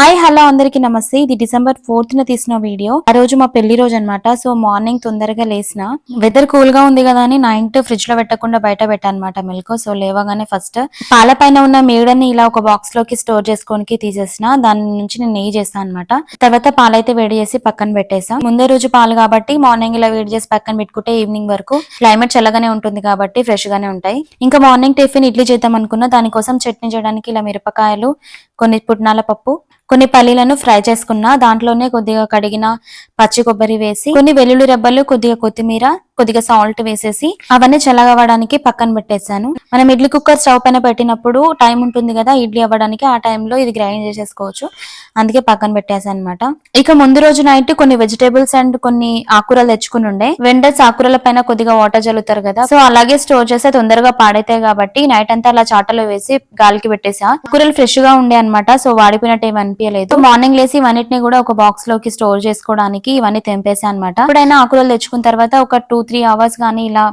Hi hello అందరికి నమస్తే. ఇది డిసెంబర్ ఫోర్త్ న తీసిన వీడియో. ఆ రోజు మా పెళ్ళి రోజు అన్నమాట. సో మార్నింగ్ తొందరగా లేసిన. వెదర్ కూల్గా ఉంది కదా అని నైట్ ఫ్రిడ్జ్లో పెట్టకుండా బయట పెట్టానమాట మిల్క్. సో లేవగానే ఫస్ట్ పాల పైన ఉన్న మేడని ఇలా ఒక బాక్స్లోకి స్టోర్ చేసుకోనికి తీసేసిన. దాని నుంచి నేను నెయ్యి చేస్తాను అనమాట తర్వాత పాలైతే వేడి చేసి పక్కన పెట్టేసా ముందే రోజు పాలు కాబట్టి మార్నింగ్ ఇలా వేడి చేసి పక్కన పెట్టుకుంటే ఈవినింగ్ వరకు క్లైమేట్ చల్లగానే ఉంటుంది కాబట్టి ఫ్రెష్ గానే ఉంటాయి. ఇంకా మార్నింగ్ టిఫిన్ ఇడ్లీ చేద్దాం అనుకున్నా. దానికోసం చట్నీ చేయడానికి ఇలా మిరపకాయలు కొన్ని పుట్నాల పప్పు కొన్ని పల్లీలను ఫ్రై చేసుకున్న దాంట్లోనే కొద్దిగా కడిగిన పచ్చి కొబ్బరి వేసి కొన్ని వెల్లుల్లి రెబ్బలు కొద్దిగా కొత్తిమీర కొద్దిగా సాల్ట్ వేసేసి అవన్నీ చల్లగవ్వడానికి పక్కన పెట్టేశాను. మనం ఇడ్లీ కుక్కర్ స్టవ్ పైన పెట్టినప్పుడు టైం ఉంటుంది కదా ఇడ్లీ అవ్వడానికి ఆ టైంలో ఇది గ్రైండ్ చేసేసుకోవచ్చు. అందుకే పక్కన పెట్టేసాను అనమాట ఇక ముందు రోజు నైట్ కొన్ని వెజిటేబుల్స్ అండ్ కొన్ని ఆకురాలు తెచ్చుకుని ఉండే. వెండర్స్ ఆకురాల పైన కొద్దిగా వాటర్ జల్లుతారు కదా సో అలాగే స్టోర్ చేస్తే తొందరగా పాడైతాయి కాబట్టి నైట్ అంతా అలా చాటలో వేసి గాలికి పెట్టేసా. ఆకుకూరలు ఫ్రెష్గా ఉండే అనమాట సో వాడిపోయినట్టు ఏమి అనిపించలేదు. మార్నింగ్ లేసి ఇవన్నిటిని కూడా ఒక బాక్స్లోకి స్టోర్ చేసుకోవడానికి ఇవన్నీ తెంపేసా అనమాట ఎప్పుడైనా ఆకురాలు తెచ్చుకున్న తర్వాత ఒక టూ త్రీ అవర్స్ కానీ ఇలా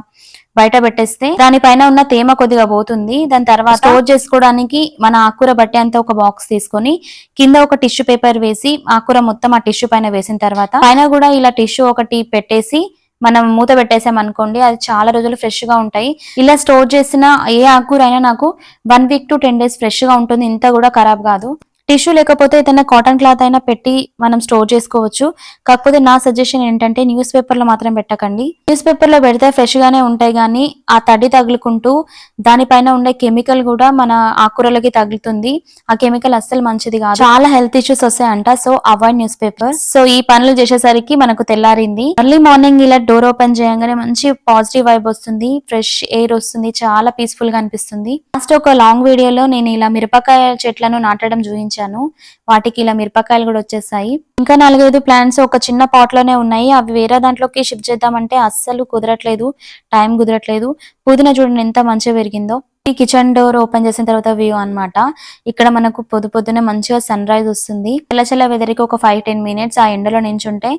బయట పెట్టేస్తే దానిపైన ఉన్న తేమ కొద్దిగా పోతుంది. దాని తర్వాత స్టోర్ చేసుకోవడానికి మన ఆకుకూర బట్టే అంతా ఒక బాక్స్ తీసుకొని కింద ఒక టిష్యూ పేపర్ వేసి ఆకుకూర మొత్తం ఆ టిష్యూ పైన వేసిన తర్వాత పైన కూడా ఇలా టిష్యూ ఒకటి పెట్టేసి మనం మూత పెట్టేసాం అనుకోండి అది చాలా రోజులు ఫ్రెష్గా ఉంటాయి. ఇలా స్టోర్ చేసిన ఏ ఆకుకూర అయినా నాకు one week to ten days ఫ్రెష్గా ఉంటుంది. ఇంత కూడా ఖరాబ్ కాదు. టిష్యూ లేకపోతే ఏదైనా కాటన్ క్లాత్ అయినా పెట్టి మనం స్టోర్ చేసుకోవచ్చు. కాకపోతే నా సజెషన్ ఏంటంటే న్యూస్ పేపర్లో మాత్రం పెట్టకండి. న్యూస్ పేపర్లో పెడితే ఫ్రెష్ గానే ఉంటాయి కానీ ఆ తడి తగులుకుంటూ దానిపైన ఉండే కెమికల్ కూడా మన ఆకుకూరలకి తగులుతుంది. ఆ కెమికల్ అస్సలు మంచిది కాదు. చాలా హెల్త్ ఇష్యూస్ వస్తాయంట so avoid newspaper. So ఈ పనులు చేసేసరికి మనకు తెల్లారింది. ఎర్లీ మార్నింగ్ ఇలా డోర్ ఓపెన్ చేయగానే మంచి పాజిటివ్ వైబ్ వస్తుంది. ఫ్రెష్ ఎయిర్ వస్తుంది. చాలా పీస్ఫుల్గా అనిపిస్తుంది. లాస్ట్ ఒక లాంగ్ వీడియోలో నేను ఇలా మిరపకాయ చెట్లను నాటడం చూపించాను. వాటికి ఇలా మిరపకాయలు కూడా వచ్చేసాయి. ఇంకా నాలుగైదు ప్లాంట్స్ ఒక చిన్న పాట్లోనే ఉన్నాయి. అవి వేరే దాంట్లోకి షిఫ్ట్ చేద్దామంటే అస్సలు కుదరట్లేదు. టైం కుదరట్లేదు. పుదీనా చూడండి ఎంత మంచిగా పెరిగిందో ఈ కిచెన్ డోర్ ఓపెన్ చేసిన తర్వాత వ్యూ అన్నమాట. ఇక్కడ మనకు పొద్దు పొద్దునే మంచిగా సన్ రైజ్ వస్తుంది. చల్ల చల్ల వెదరికి ఒక ఫైవ్ టెన్ మినిట్స్ ఆ ఎండలో నించుంటే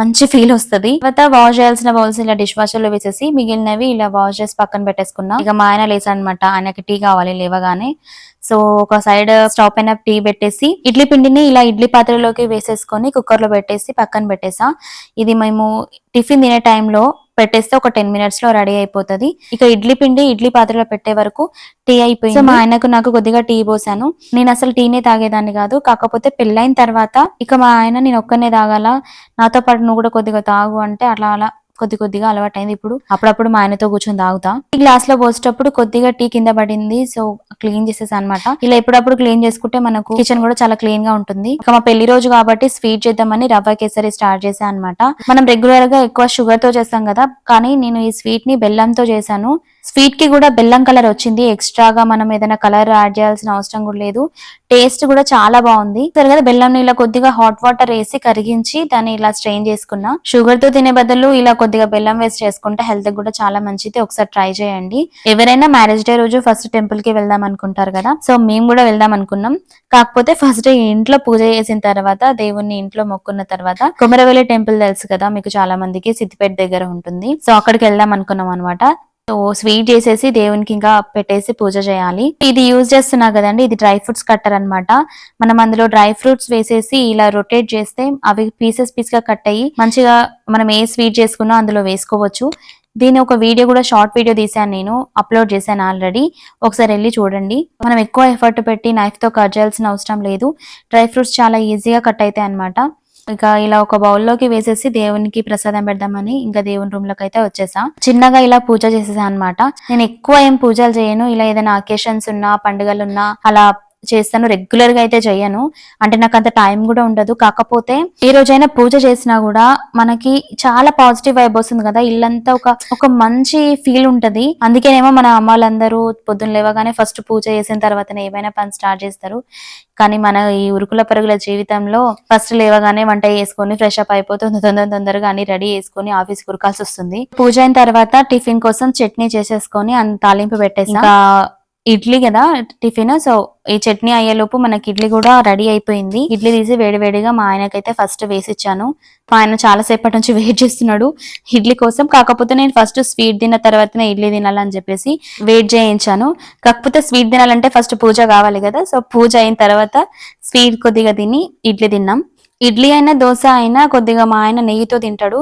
మంచి ఫీల్ వస్తుంది. తర్వాత వాష్ చేయాల్సిన బౌల్స్ ఇలా డిష్ వాషర్లో వేసేసి మిగిలినవి ఇలా వాష్ చేసి పక్కన పెట్టేసుకున్నా. ఇక మా ఆయన లేచాడనమాట ఆయనకి టీ కావాలి లేవగానే. సో ఒక సైడ్ స్టవ్ పైన టీ పెట్టేసి ఇడ్లీ పిండిని ఇలా ఇడ్లీ పాత్రలోకి వేసేసుకొని కుక్కర్లో పెట్టేసి పక్కన పెట్టేసా. ఇది మేము టిఫిన్ తినే టైంలో పెట్టేస్తే ఒక టెన్ మినిట్స్లో రెడీ అయిపోతది. ఇక ఇడ్లీ పిండి ఇడ్లీ పాత్రలో పెట్టే వరకు టీ అయిపోయింది. సో మా ఆయనకు నాకు కొద్దిగా టీ పోసాను. నేను అసలు టీనే తాగేదాన్ని కాదు. కాకపోతే పెళ్ళైన తర్వాత ఇక మా ఆయన నేను ఒక్కనే తాగాల. నాతో పాటు నువ్వు కూడా కొద్దిగా తాగు అంటే అలా అలా కొద్ది కొద్దిగా అలవాటైంది. ఇప్పుడు అప్పుడప్పుడు మా ఆయనతో కూర్చొని తాగుతా. ఈ గ్లాస్లో పోసేటప్పుడు కొద్దిగా టీ కింద పడింది. సో క్లీన్ చేసేసా అనమాట ఇలా ఎప్పుడప్పుడు క్లీన్ చేసుకుంటే మనకు కిచెన్ కూడా చాలా క్లీన్గా ఉంటుంది. ఇక మా పెళ్ళి రోజు కాబట్టి స్వీట్ చేద్దామని రవ్వ కేసరి స్టార్ట్ చేసా అనమాట మనం రెగ్యులర్గా ఎక్కువ షుగర్తో చేస్తాం కదా. కానీ నేను ఈ స్వీట్ని బెల్లంతో చేశాను. స్వీట్కి కూడా బెల్లం కలర్ వచ్చింది. ఎక్స్ట్రాగా మనం ఏదైనా కలర్ యాడ్ చేయాల్సిన అవసరం కూడా లేదు. టేస్ట్ కూడా చాలా బాగుంది. సరే బెల్లం ఇలా కొద్దిగా హాట్ వాటర్ వేసి కరిగించి దాన్ని ఇలా స్ట్రెయిన్ చేసుకున్నా. షుగర్తో తినే బదులు ఇలా కొద్దిగా బెల్లం వేసి చేసుకుంటే హెల్త్ కూడా చాలా మంచిది. ఒకసారి ట్రై చేయండి. ఎవరైనా మ్యారేజ్ డే రోజు ఫస్ట్ టెంపుల్కి వెళ్దాం అనుకుంటారు కదా సో మేము కూడా వెళ్దాం అనుకున్నాం. కాకపోతే ఫస్ట్ డే ఇంట్లో పూజ చేసిన తర్వాత దేవుణ్ణి ఇంట్లో మొక్కున్న తర్వాత కుమరవెల్లి టెంపుల్ తెలుసు కదా మీకు చాలా మందికి సిద్దిపేట దగ్గర ఉంటుంది. సో అక్కడికి వెళ్దాం అనుకున్నాం అనమాట సో స్వీట్ చేసేసి దేవునికి ఇంకా పెట్టేసి పూజ చేయాలి. ఇది యూజ్ చేస్తున్నా కదండి ఇది డ్రై ఫ్రూట్స్ కట్టర్ అనమాట మనం అందులో డ్రై ఫ్రూట్స్ వేసేసి ఇలా రొటేట్ చేస్తే అవి పీసెస్ పీస్గా కట్ అయ్యి మంచిగా మనం ఏ స్వీట్ చేసుకున్నా అందులో వేసుకోవచ్చు. దీని ఒక వీడియో కూడా షార్ట్ వీడియో తీసాను నేను అప్లోడ్ చేశాను ఆల్రెడీ ఒకసారి వెళ్ళి చూడండి. మనం ఎక్కువ ఎఫర్ట్ పెట్టి నైఫ్తో తో కట్ చేయాల్సిన అవసరం లేదు. డ్రై ఫ్రూట్స్ చాలా ఈజీగా కట్ అవుతాయి అనమాట ఇక ఇలా ఒక బౌల్లోకి వేసేసి దేవునికి ప్రసాదం పెడదామని ఇంకా దేవుని రూమ్లోకి అయితే వచ్చేసా. చిన్నగా ఇలా పూజ చేసేసా అన్నమాట నేను ఎక్కువ ఏం పూజలు చేయను. ఇలా ఏదైనా అకేషన్స్ ఉన్నా పండుగలు ఉన్నా అలా చేస్తాను రెగ్యులర్గా అయితే చెయ్యను. అంటే నాకు అంత టైం కూడా ఉండదు. కాకపోతే ఏ రోజైనా పూజ చేసినా కూడా మనకి చాలా పాజిటివ్ వైబ్ వస్తుంది కదా. ఇల్లంతా ఒక ఒక మంచి ఫీల్ ఉంటది. అందుకేనేమో మన అమ్మాలందరూ పొద్దున్న లేవగానే ఫస్ట్ పూజ చేసిన తర్వాతనే ఏమైనా పని స్టార్ట్ చేస్తారు. కానీ మన ఈ ఉరుకుల పరుగుల జీవితంలో ఫస్ట్ లేవగానే వంట చేసుకొని ఫ్రెష్ అప్ అయిపోతుంది తొందర తొందరగా అన్ని రెడీ చేసుకొని ఆఫీస్ కురకాల్సి వస్తుంది. పూజ అయిన తర్వాత టిఫిన్ కోసం చట్నీ చేసేసుకొని తాలింపు పెట్టేసి ఇడ్లీ కదా టిఫిన్. సో ఈ చట్నీ అయ్యేలోపు మనకి ఇడ్లీ కూడా రెడీ అయిపోయింది. ఇడ్లీ తీసి వేడివేడిగా మా ఆయనకైతే ఫస్ట్ వేసి ఇచ్చాను మా ఆయన చాలా సేపటి నుంచి వెయిట్ చేస్తున్నాడు. ఇడ్లీ కోసం కాకపోతే నేను ఫస్ట్ స్వీట్ తిన్న తర్వాతనే ఇడ్లీ తినాలని చెప్పేసి వెయిట్ చేయించాను. కాకపోతే స్వీట్ తినాలంటే ఫస్ట్ పూజ కావాలి కదా సో పూజ అయిన తర్వాత స్వీట్ కొద్దిగా తిని ఇడ్లీ తిన్నాం. ఇడ్లీ అయినా దోశ అయినా కొద్దిగా మా ఆయన నెయ్యితో తింటాడు.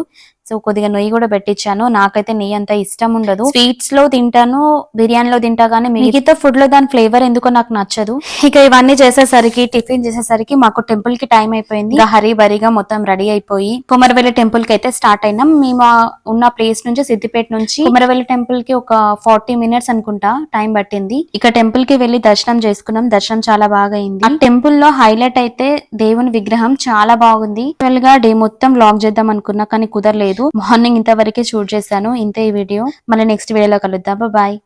సో కొద్దిగా నెయ్యి కూడా పెట్టించాను నాకైతే నెయ్యి అంత ఇష్టం ఉండదు. స్వీట్స్లో తింటాను బిర్యానీలో తింటా కానీ మిగతా ఫుడ్లో దాని ఫ్లేవర్ ఎందుకో నాకు నచ్చదు. ఇక ఇవన్నీ చేసేసరికి టిఫిన్ చేసేసరికి మాకు టెంపుల్కి టైం అయిపోయింది. ఇక హరీ బరీగా మొత్తం రెడీ అయిపోయి కుమరవెల్లి టెంపుల్కి అయితే స్టార్ట్ అయినాం. మేము ఉన్న ప్లేస్ నుంచి సిద్దిపేట నుంచి కుమరవెల్లి టెంపుల్కి ఒక ఫార్టీ మినిట్స్ అనుకుంటా టైం పట్టింది. ఇక టెంపుల్కి వెళ్ళి దర్శనం చేసుకున్నాం. దర్శనం చాలా బాగా అయింది. ఆ టెంపుల్లో హైలైట్ అయితే దేవుని విగ్రహం చాలా బాగుంది. గా డే మొత్తం లాక్ చేద్దాం అనుకున్నా కానీ కుదరలేదు. మార్నింగ్ ఇంతవరకే షూట్ చేశాను. ఇంతే ఈ వీడియో మళ్ళీ నెక్స్ట్ వీడియోలో కలుద్దాం. బాయ్